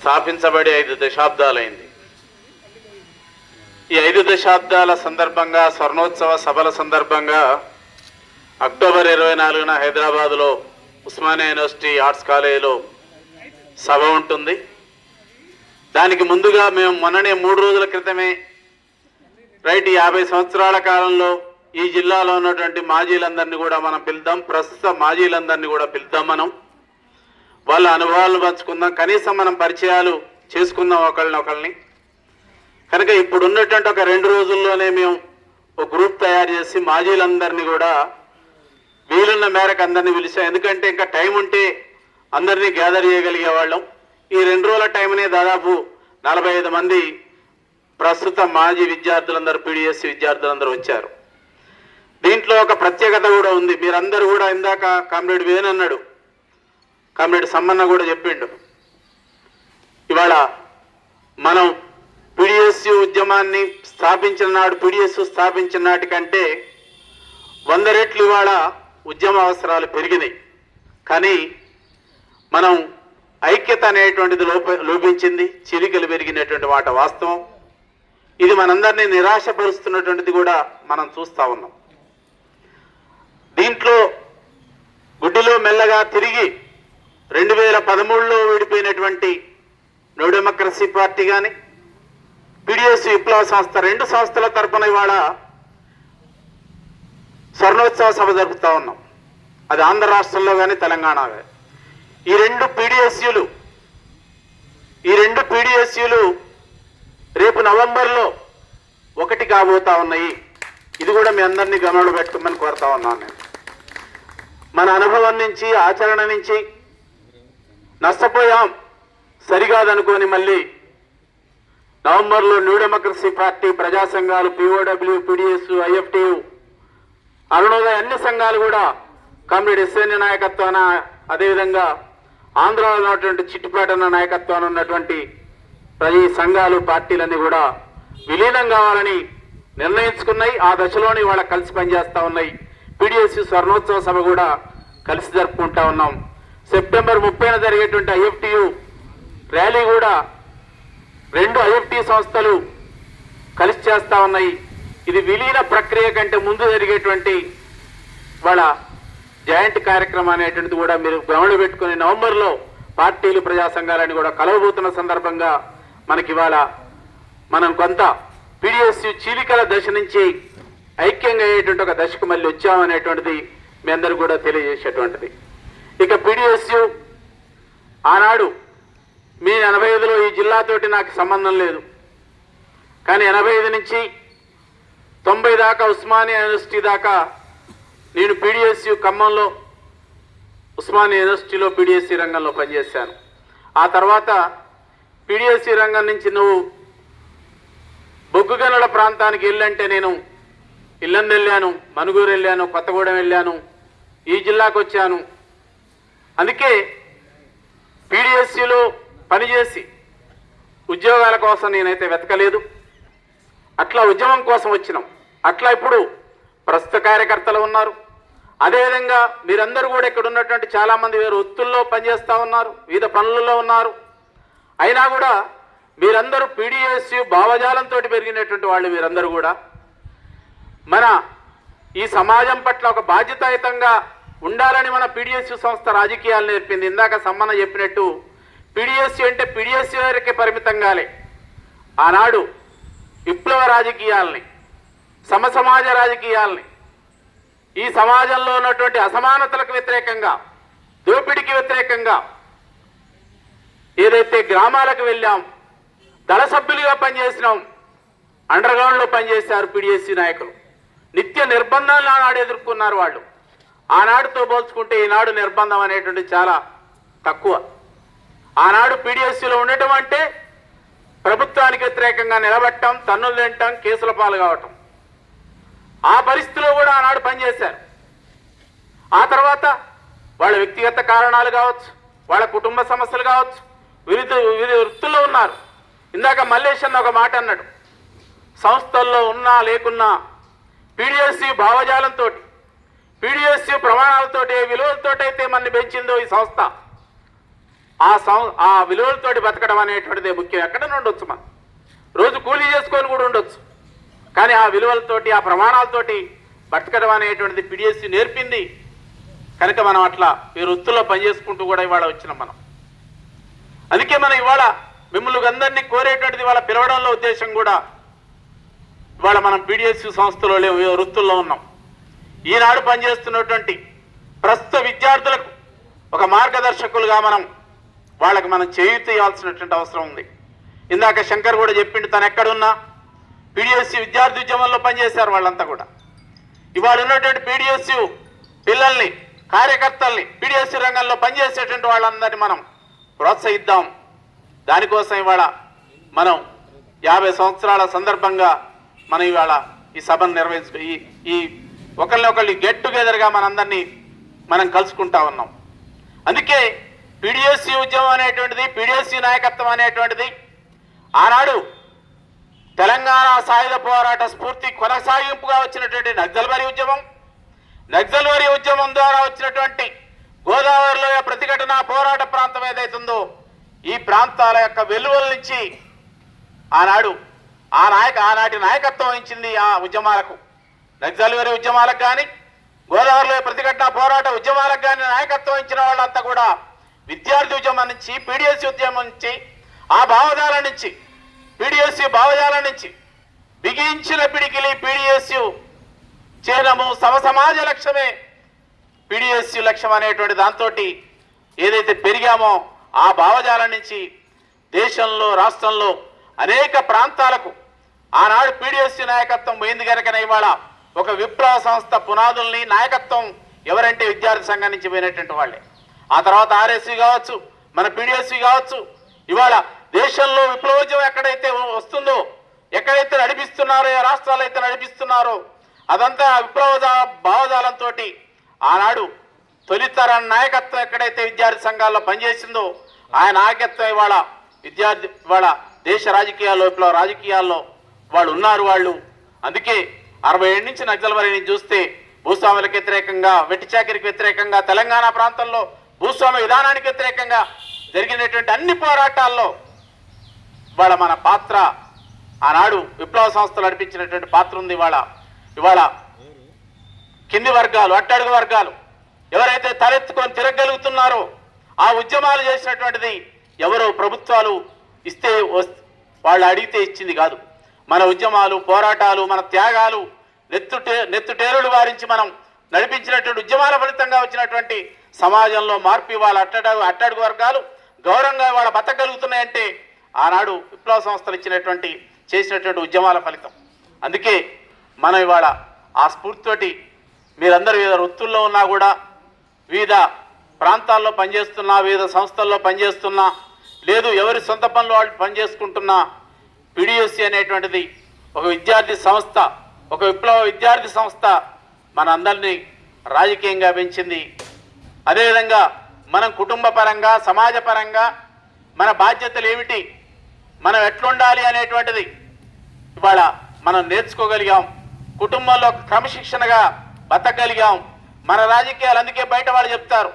స్థాపించబడి ఐదు దశాబ్దాలైంది. ఈ ఐదు దశాబ్దాల సందర్భంగా స్వర్ణోత్సవ సభల సందర్భంగా అక్టోబర్ ఇరవై నాలుగున హైదరాబాదులో ఉస్మానియా యూనివర్సిటీ ఆర్ట్స్ కాలేజీలో సభ ఉంటుంది. దానికి ముందుగా మేము మొన్ననే మూడు రోజుల క్రితమే రైట్ యాభై సంవత్సరాల కాలంలో ఈ జిల్లాలో ఉన్నటువంటి మాజీలందరినీ కూడా మనం పిలుద్దాం. ప్రస్తుత మాజీలందరినీ కూడా పిలుద్దాం మనం. వాళ్ళ అనుభవాలను పంచుకుందాం. కనీసం మనం పరిచయాలు చేసుకుందాం ఒకళ్ళని ఒకళ్ళని. కనుక ఇప్పుడు ఉన్నటువంటి ఒక రెండు రోజుల్లోనే మేము ఒక గ్రూప్ తయారు చేసి మాజీలందరినీ కూడా వీలున్న మేరకు అందరినీ పిలిచాం. ఎందుకంటే ఇంకా టైం ఉంటే అందరినీ గ్యాదర్ చేయగలిగే వాళ్ళం. ఈ రెండు రోజుల టైంనే దాదాపు నలభై ఐదు మంది ప్రస్తుత మాజీ విద్యార్థులందరూ పీడిఎస్సి విద్యార్థులందరూ వచ్చారు. దీంట్లో ఒక ప్రత్యేకత కూడా ఉంది. మీరందరూ కూడా ఇందాక కామ్రేడ్ వేన్ అన్నాడు. కమ్రేడ్ సమ్మన్న కూడా చెప్పిండు. ఇవాళ మనం పిడిఎస్సి ఉద్యమాన్ని స్థాపించిన నాడు పిడిఎస్ స్థాపించిన నాటికంటే వంద రెట్లు ఇవాళ ఉద్యమ అవసరాలు పెరిగినాయి. కానీ మనం ఐక్యత అనేటువంటిది లోప లోపించింది చిరికలు పెరిగినటువంటి మాట వాస్తవం. ఇది మనందరినీ నిరాశపరుస్తున్నటువంటిది కూడా మనం చూస్తా ఉన్నాం. దీంట్లో గుడ్డిలో మెల్లగా తిరిగి రెండు వేల పదమూడులో విడిపోయినటువంటి నో డెమోక్రసీ పార్టీ కానీ పిడిఎస్ విప్లవ సంస్థ రెండు సంస్థల తరపున ఇవాళ స్వర్ణోత్సవ సభ జరుపుతూ ఉన్నాం. అది ఆంధ్ర రాష్ట్రంలో కానీ తెలంగాణ ఈ రెండు పీడిఎస్యులు ఈ రెండు పీడిఎస్యులు రేపు నవంబర్లో ఒకటి కాబోతా ఉన్నాయి. ఇది కూడా మీ అందరినీ గమనంలో పెట్టుకోమని కోరుతా ఉన్నాను నేను. మన అనుభవం నుంచి ఆచరణ నుంచి నష్టపోయాం. సరికాదనుకొని మళ్ళీ నవంబర్లో న్యూ డెమోక్రసీ పార్టీ ప్రజా సంఘాలు పిఓడబ్ల్యూ పిడిఎస్ ఐఎఫ్టియు అరుణోదయ అన్ని సంఘాలు కూడా కామ్రేడ్ ఎస్ఎన్ నాయకత్వాన అదేవిధంగా ఆంధ్రాలో ఉన్నటువంటి చిట్టుపేటన్న నాయకత్వాన ఉన్నటువంటి ప్రజీ సంఘాలు పార్టీలన్నీ కూడా విలీనం కావాలని నిర్ణయించుకున్నాయి. ఆ దశలోనే వాళ్ళ కలిసి పనిచేస్తూ ఉన్నాయి. పిడిఎస్సి స్వర్ణోత్సవ సభ కూడా కలిసి జరుపుకుంటా ఉన్నాం. సెప్టెంబర్ ముప్పైన జరిగేటువంటి ఐఎఫ్టియు ర్యాలీ కూడా రెండు ఐఎఫ్టి సంస్థలు కలిసి చేస్తా ఉన్నాయి. ఇది విలీన ప్రక్రియ కంటే ముందు జరిగేటువంటి వాళ్ళ జాయింట్ కార్యక్రమం అనేటువంటిది కూడా మీరు గమనిలో పెట్టుకుని నవంబర్లో పార్టీలు ప్రజా సంఘాలని కూడా కలవబోతున్న సందర్భంగా మనకి ఇవాళ మనం కొంత పిడిఎస్యు చీలికల దశ నుంచి ఐక్యంగా అయ్యేటువంటి ఒక దశకు మళ్ళీ వచ్చామనేటువంటిది మీ అందరూ కూడా తెలియజేసేటువంటిది. ఇక పీడిఎస్యు ఆనాడు మీ ఎనభై ఐదులో ఈ జిల్లాతోటి నాకు సంబంధం లేదు. కానీ ఎనభై ఐదు నుంచి తొంభై దాకా ఉస్మానియా యూనివర్సిటీ దాకా నేను పీడిఎస్యు ఖమ్మంలో ఉస్మానియా యూనివర్సిటీలో పీడిఎస్సి రంగంలో పనిచేశాను. ఆ తర్వాత పీడిఎస్సి రంగం నుంచి నువ్వు బొగ్గుగనుల ప్రాంతానికి వెళ్ళంటే నేను ఇల్లందు వెళ్ళాను మనుగూరు వెళ్ళాను కొత్తగూడెం వెళ్ళాను ఈ జిల్లాకు వచ్చాను అందుకే పీడిఎస్సిలో పనిచేసి ఉద్యోగాల కోసం నేనైతే వెతకలేదు. అట్లా ఉద్యమం కోసం వచ్చినాం. అట్లా ఇప్పుడు ప్రస్తుత కార్యకర్తలు ఉన్నారు. అదేవిధంగా మీరందరూ కూడా ఇక్కడ ఉన్నటువంటి చాలామంది వేరు వృత్తుల్లో పనిచేస్తూ ఉన్నారు వివిధ పనులలో ఉన్నారు. అయినా కూడా మీరందరూ పీడిఎస్యు భావజాలంతో పెరిగినటువంటి వాళ్ళు మీరందరూ కూడా మన ఈ సమాజం పట్ల ఒక బాధ్యతాయుతంగా ఉండాలని మన పీడిఎస్యు సంస్థ రాజకీయాలు నేర్పింది. ఇందాక సమ్మన్న చెప్పినట్టు పీడిఎస్యు అంటే పీడిఎస్యు వరకే పరిమితం కాలే. ఆనాడు విప్లవ రాజకీయాల్ని సమసమాజ రాజకీయాల్ని ఈ సమాజంలో ఉన్నటువంటి అసమానతలకు వ్యతిరేకంగా దోపిడికి వ్యతిరేకంగా ఏదైతే గ్రామాలకు వెళ్ళాం దళ సభ్యులుగా పనిచేసినాం అండర్ గ్రౌండ్లో పనిచేశారు పిడిఎస్సి నాయకులు. నిత్య నిర్బంధాలను ఆనాడు ఎదుర్కొన్నారు వాళ్ళు. ఆనాడుతో పోల్చుకుంటే ఈనాడు నిర్బంధం అనేటువంటి చాలా తక్కువ. ఆనాడు పీడిఎస్సీలో ఉండటం అంటే ప్రభుత్వానికి వ్యతిరేకంగా నిలబట్టం తన్నులు తింటాం కేసుల పాలు కావటం. ఆ పరిస్థితిలో కూడా ఆనాడు పనిచేశారు. ఆ తర్వాత వాళ్ళ వ్యక్తిగత కారణాలు కావచ్చు వాళ్ళ కుటుంబ సమస్యలు కావచ్చు వివిధ వివిధ వృత్తుల్లో ఉన్నారు. ఇందాక మల్లేష్ అన్న ఒక మాట అన్నాడు. సంస్థల్లో ఉన్నా లేకున్నా పీడిఎస్సీ భావజాలంతో పీడిఎస్యు ప్రమాణాలతోటి ఏ అయితే మన పెంచిందో ఈ సంస్థ ఆ సం ఆ విలువలతోటి బతకడం అనేటువంటిదే ముఖ్యం. ఎక్కడ ఉండొచ్చు మనం? రోజు కూలీ చేసుకొని కూడా ఉండొచ్చు. కానీ ఆ విలువలతోటి ఆ ప్రమాణాలతోటి బతకడం అనేటువంటిది పిడిఎస్సి నేర్పింది. కనుక మనం అట్లా ఈ వృత్తుల్లో పనిచేసుకుంటూ కూడా ఇవాళ వచ్చినాం మనం. అందుకే మనం ఇవాళ మిమ్మల్ని అందరినీ కోరేటువంటిది ఇవాళ పిలవడంలో ఉద్దేశం కూడా ఇవాళ మనం పీడిఎస్సి సంస్థలో వృత్తుల్లో ఉన్నాం. ఈనాడు పనిచేస్తున్నటువంటి ప్రస్తుత విద్యార్థులకు ఒక మార్గదర్శకులుగా మనం వాళ్ళకి మనం చేయూత ఇవ్వాల్సినటువంటి అవసరం ఉంది. ఇందాక శంకర్ కూడా చెప్పిండు తను ఎక్కడున్నా పీడిఎస్సి విద్యార్థి ఉద్యమంలో పనిచేశారు వాళ్ళంతా కూడా. ఇవాళ ఉన్నటువంటి పీడిఎస్సి పిల్లల్ని కార్యకర్తల్ని పీడిఎస్సి రంగంలో పనిచేసేటువంటి వాళ్ళందరినీ మనం ప్రోత్సహిద్దాం. దానికోసం ఇవాళ మనం యాభై సంవత్సరాల సందర్భంగా మనం ఇవాళ ఈ సభను నిర్వహించు ఈ ఈ ఒకరిని ఒకళ్ళు గెట్ టుగెదర్గా మనందరినీ మనం కలుసుకుంటా ఉన్నాం. అందుకే పీడిఎస్సి ఉద్యమం అనేటువంటిది పీడిఎస్సి నాయకత్వం అనేటువంటిది ఆనాడు తెలంగాణ సాయుధ పోరాట స్ఫూర్తి కొనసాగింపుగా వచ్చినటువంటి నక్సల్బరి ఉద్యమం నక్సల్బరి ఉద్యమం ద్వారా వచ్చినటువంటి గోదావరిలో ప్రతిఘటన పోరాట ప్రాంతం ఏదైతుందో ఈ ప్రాంతాల యొక్క వెలువల నుంచి ఆనాడు ఆ నాయక ఆనాటి నాయకత్వం వహించింది ఆ ఉద్యమాలకు. నక్సల్బరి ఉద్యమాలకు కానీ గోదావరిలో ప్రతిఘటన పోరాట ఉద్యమాలకు కానీ నాయకత్వం ఇచ్చిన వాళ్ళంతా కూడా విద్యార్థి ఉద్యమం నుంచి పీడిఎస్సీ ఉద్యమం నుంచి ఆ భావజాల నుంచి పీడిఎస్సీ భావజాల నుంచి బిగించిన పిడికిలి పీడిఎస్యు చేయడము సమ సమాజ లక్ష్యమే. పీడిఎస్యు లక్ష్యం అనేటువంటి దాంతో ఏదైతే పెరిగామో ఆ భావజాలం నుంచి దేశంలో రాష్ట్రంలో అనేక ప్రాంతాలకు ఆనాడు పీడిఎస్సీ నాయకత్వం పోయింది కనుక ఇవాళ ఒక విప్లవ సంస్థ పునాదుల్ని నాయకత్వం ఎవరంటే విద్యార్థి సంఘం నుంచి పోయినటువంటి వాళ్ళే. ఆ తర్వాత ఆర్ఎస్వి కావచ్చు మన పీడిఎస్సీ కావచ్చు ఇవాళ దేశంలో విప్లవోద్యమం ఎక్కడైతే వస్తుందో ఎక్కడైతే నడిపిస్తున్నారో ఏ రాష్ట్రాలు అయితే నడిపిస్తున్నారో అదంతా విప్లవ భావజాలంతో ఆనాడు తొలితర నాయకత్వం ఎక్కడైతే విద్యార్థి సంఘాల్లో పనిచేసిందో ఆ నాయకత్వం ఇవాళ విద్యార్థి ఇవాళ దేశ రాజకీయాల్లో విప్లవ రాజకీయాల్లో వాళ్ళు ఉన్నారు వాళ్ళు. అందుకే అరవై ఏడు నుంచి నక్సల్బరి వరిని చూస్తే భూస్వాములకు వ్యతిరేకంగా వెట్టిచాకిరికి వ్యతిరేకంగా తెలంగాణ ప్రాంతంలో భూస్వామి విధానానికి వ్యతిరేకంగా జరిగినటువంటి అన్ని పోరాటాల్లో ఇవాళ మన పాత్ర ఆనాడు విప్లవ సంస్థలు నడిపించినటువంటి పాత్ర ఉంది ఇవాళ. ఇవాళ కింది వర్గాలు అట్టడుగు వర్గాలు ఎవరైతే తలెత్తుకొని తిరగలుగుతున్నారో ఆ ఉద్యమాలు చేసినటువంటిది ఎవరో ప్రభుత్వాలు ఇస్తే వస్- వాళ్ళు అడిగితే ఇచ్చింది కాదు. మన ఉద్యమాలు పోరాటాలు మన త్యాగాలు నెత్తుటే నెత్తుటేరులు వారించి మనం నడిపించినటువంటి ఉద్యమాల ఫలితంగా వచ్చినటువంటి సమాజంలో మార్పు ఇవాళ అట్టడుగు అట్టడుగు వర్గాలు గౌరవంగా ఇవాళ బతకగలుగుతున్నాయంటే ఆనాడు విప్లవ సంస్థలు ఇచ్చినటువంటి చేసినటువంటి ఉద్యమాల ఫలితం. అందుకే మనం ఇవాళ ఆ స్ఫూర్తితోటి మీరందరూ వివిధ వృత్తుల్లో ఉన్నా కూడా వివిధ ప్రాంతాల్లో పనిచేస్తున్నా వివిధ సంస్థల్లో పనిచేస్తున్నా లేదు ఎవరి సొంత పనులు వాళ్ళు పనిచేసుకుంటున్నా పిడిఎస్సి అనేటువంటిది ఒక విద్యార్థి సంస్థ ఒక విప్లవ విద్యార్థి సంస్థ మనందరినీ రాజకీయంగా పెంచింది. అదేవిధంగా మనం కుటుంబ పరంగా సమాజ పరంగా మన బాధ్యతలు ఏమిటి మనం ఎట్లుండాలి అనేటువంటిది ఇవాళ మనం నేర్చుకోగలిగాం. కుటుంబంలో క్రమశిక్షణగా బతకగలిగాం. మన రాజకీయాలు అందుకే బయట వాళ్ళు చెప్తారు.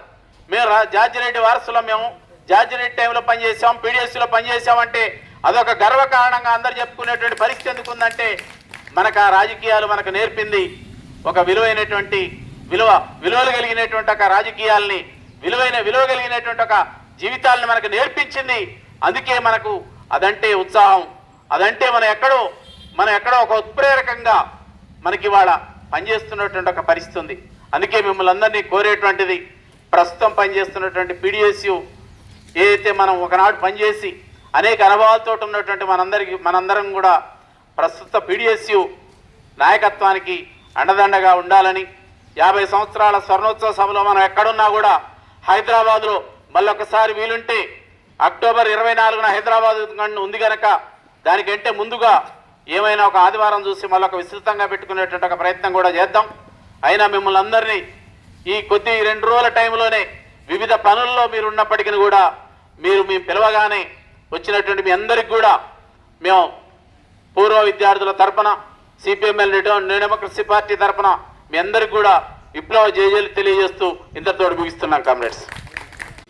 మేము రా- జార్జిరెడ్డి వారసులం మేము. జార్జిరెడ్డి టైంలో పనిచేసాం పీడిఎస్సీలో పనిచేసామంటే అదొక గర్వకారణంగా అందరు చెప్పుకునేటువంటి పరిస్థితి ఎందుకు ఉందంటే మనకు ఆ రాజకీయాలు మనకు నేర్పింది ఒక విలువైనటువంటి విలువ విలువలు కలిగినటువంటి ఒక రాజకీయాల్ని విలువైన విలువ కలిగినటువంటి ఒక జీవితాలను మనకు నేర్పించింది. అందుకే మనకు అదంటే ఉత్సాహం. అదంటే మనం ఎక్కడో మనం ఎక్కడో ఒక ఉత్ప్రేరకంగా మనకి ఇవాళ పనిచేస్తున్నటువంటి ఒక పరిస్థితి ఉంది. అందుకే మిమ్మల్ని అందరినీ కోరేటువంటిది ప్రస్తుతం పనిచేస్తున్నటువంటి పీడిఎస్యు ఏదైతే మనం ఒకనాడు పనిచేసి అనేక అనుభవాలతో ఉన్నటువంటి మనందరికీ మనందరం కూడా ప్రస్తుత పీడిఎస్యు నాయకత్వానికి అండదండగా ఉండాలని యాభై సంవత్సరాల స్వర్ణోత్సవ సభలో మనం ఎక్కడున్నా కూడా హైదరాబాద్లో మళ్ళొకసారి వీలుంటే అక్టోబర్ ఇరవై నాలుగున హైదరాబాద్ ఉంది కనుక దానికంటే ముందుగా ఏమైనా ఒక ఆదివారం చూసి మళ్ళొక ఒక విస్తృతంగా పెట్టుకునేటువంటి ఒక ప్రయత్నం కూడా చేద్దాం. అయినా మిమ్మల్ని అందరినీ ఈ కొద్ది రెండు రోజుల టైంలోనే వివిధ పనుల్లో మీరు ఉన్నప్పటికీ కూడా మీరు మేము పిలవగానే వచ్చినటువంటి మీ అందరికి కూడా మేము పూర్వ విద్యార్థుల తరపున సిపిఎంఎల్ న్యూ డెమోక్రసీ పార్టీ తరపున మీ అందరికి కూడా విప్లవ జయజలు తెలియజేస్తూ ఇంతతో ముగిస్తున్నాం కామ్రేడ్స్.